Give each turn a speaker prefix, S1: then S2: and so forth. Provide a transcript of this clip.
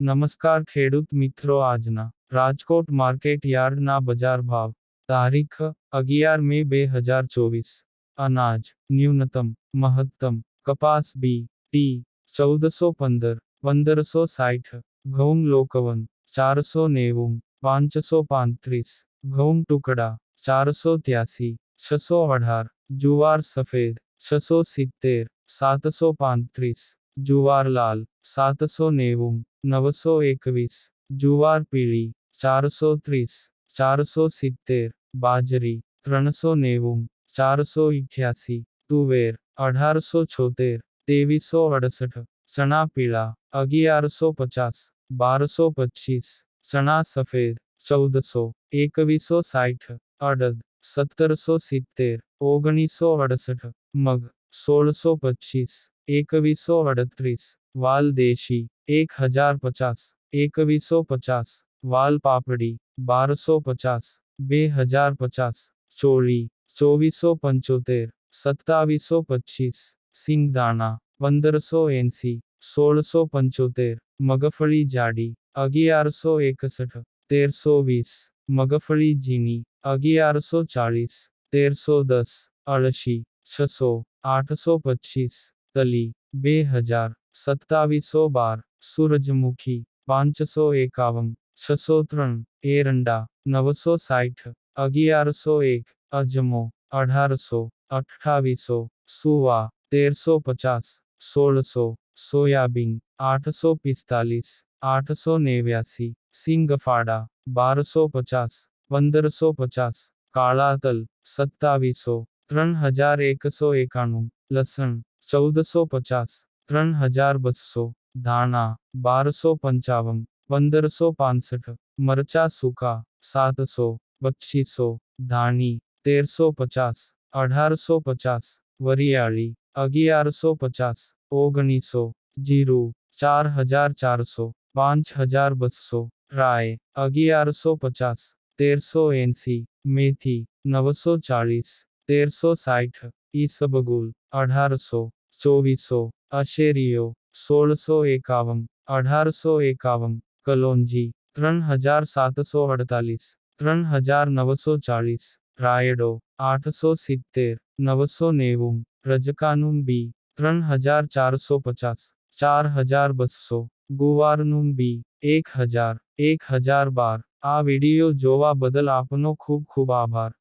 S1: નમસ્કાર ખેડૂત મિત્રો આજના રાજકોટ માર્કેટ યાર્ડના બજાર ભાવ તારીખ અગિયાર મે બે હજાર ચોવીસ અનાજ ન્યૂનતમ મહત્તમ કપાસ બી ટી ચૌદસો પંદર પંદરસો સાઠ ઘઉં લોકવન ચારસો નેવું પાંચસો પાંત્રીસ ઘઉં ટુકડા ચારસો ત્યાસી છસો અઢાર જુવાર સફેદ છસો સિત્તેર સાતસો પાંત્રીસ જુવાર લાલ સાતસો નેવું નવસો એકવીસ જુવાર પીળી ચારસો ત્રીસ ચારસો સિત્તેર બાજરી ત્રણસો નેવું ચારસો ઇઠ્યાસી તુવેર અઢારસો છોતેર તેવીસો અડસઠ ચણા પીળા અગિયારસો પચાસ બારસો પચીસ ચણા સફેદ ચૌદસો એકવીસો સાઠ અડદ સત્તરસો સિત્તેર ઓગણીસો અડસઠ મગ સોળસો પચીસ એકવીસો અડત્રીસ વાલ દેશી એક હજાર પચાસ એકવીસો પચાસ વાલ પાપડી બારસો પચાસ બે હજાર પચાસ ચોળી ચોવીસો પંચોતેર સત્તાવીસો પચીસ સિંગદાણા પંદરસો એંસી સોળસો પંચોતેર મગફળી જાડી અગિયારસો એકસઠ તેરસો વીસ મગફળી ઝીણી અગિયારસો ચાળીસ તેરસો દસ અળશી છસો આઠસો પચીસ તલી બે હજાર સત્તાવીસો બાર સૂરજમુખી પાંચસો એકાવન છસો ત્રણ એરંડા નવસો સાઠ અગિયારસો એક અજમો અઢારસો અઠ્ઠાવીસો સુવા તેરસો પચાસ સોળસો સોયાબીન આઠસો પિસ્તાલીસ આઠસો નેવ્યાસી સિંગફાડા બારસો પચાસ પંદરસો પચાસ કાળા તલ સત્તાવીસો ત્રણ હજાર એકસો એકાણું લસણ ચૌદસો પચાસ ત્રણ હજાર બસો ધાણા બારસો પંચાવન પંદરસો પાસઠ મરચા સૂકા સાતસો પચીસો ધાણી તેરસો પચાસ અઢારસો પચાસ વરિયાળી અગિયારસો પચાસ ઓગણીસો જીરું ચાર હજાર ચારસો પાંચ હજાર બસો રાય અગિયારસો પચાસ તેરસો એંસી મેથી નવસો ચાળીસ તેરસો સાઠ ઈસબગુલ અઢારસો ચોવીસો અશેરીઓ સોળસો એકાવન અઢારસો એકાવન કલોંજી ત્રણ હજાર સાતસો અડતાલીસ ત્રણ હજાર નવસો ચાળીસ રાયડો આઠસો સિત્તેર નવસો નેવું રજકાનું બી ત્રણ હજાર ચારસો પચાસ ચાર હજાર બસો ગુવારનું બી એક હજાર એક હજાર બાર આ વિડિયો જોવા બદલ આપનો ખૂબ ખૂબ આભાર